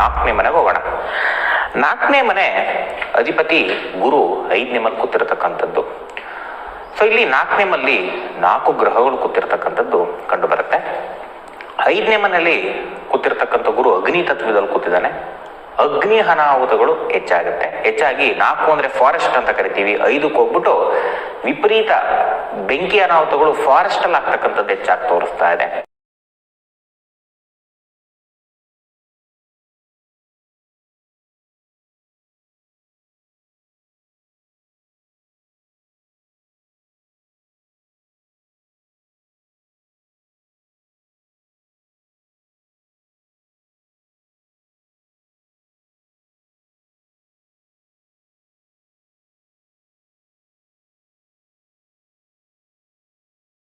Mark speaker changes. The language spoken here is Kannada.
Speaker 1: ನಾಲ್ಕನೇ ಮನೆಗೆ ಹೋಗೋಣ. ನಾಲ್ಕನೇ ಮನೆ ಅಧಿಪತಿ ಗುರು ಐದನೇ ಮನೆ ಕೂತಿರ್ತಕ್ಕಂಥದ್ದು. ಸೊ ಇಲ್ಲಿ ನಾಲ್ಕನೇ ಮಲ್ಲಿ ನಾಲ್ಕು ಗ್ರಹಗಳು ಕೂತಿರ್ತಕ್ಕಂಥದ್ದು ಕಂಡು ಬರುತ್ತೆ ಐದನೇ ಮನೆಯಲ್ಲಿ ಕೂತಿರ್ತಕ್ಕಂಥ ಗುರು ಅಗ್ನಿ ತತ್ವದಲ್ಲಿ ಕೂತಿದ್ದಾನೆ. ಅಗ್ನಿ ಅನಾಹುತಗಳು ಹೆಚ್ಚಾಗುತ್ತೆ. ಹೆಚ್ಚಾಗಿ ನಾಲ್ಕು ಅಂದ್ರೆ ಫಾರೆಸ್ಟ್ ಅಂತ ಕರಿತೀವಿ. ಐದಕ್ಕೆ ಹೋಗ್ಬಿಟ್ಟು ವಿಪರೀತ ಬೆಂಕಿ ಅನಾಹುತಗಳು ಫಾರೆಸ್ಟ್ ಅಲ್ಲಿ ಆಗ್ತಕ್ಕಂಥದ್ದು ಹೆಚ್ಚಾಗಿ ತೋರಿಸ್ತಾ ಇದೆ.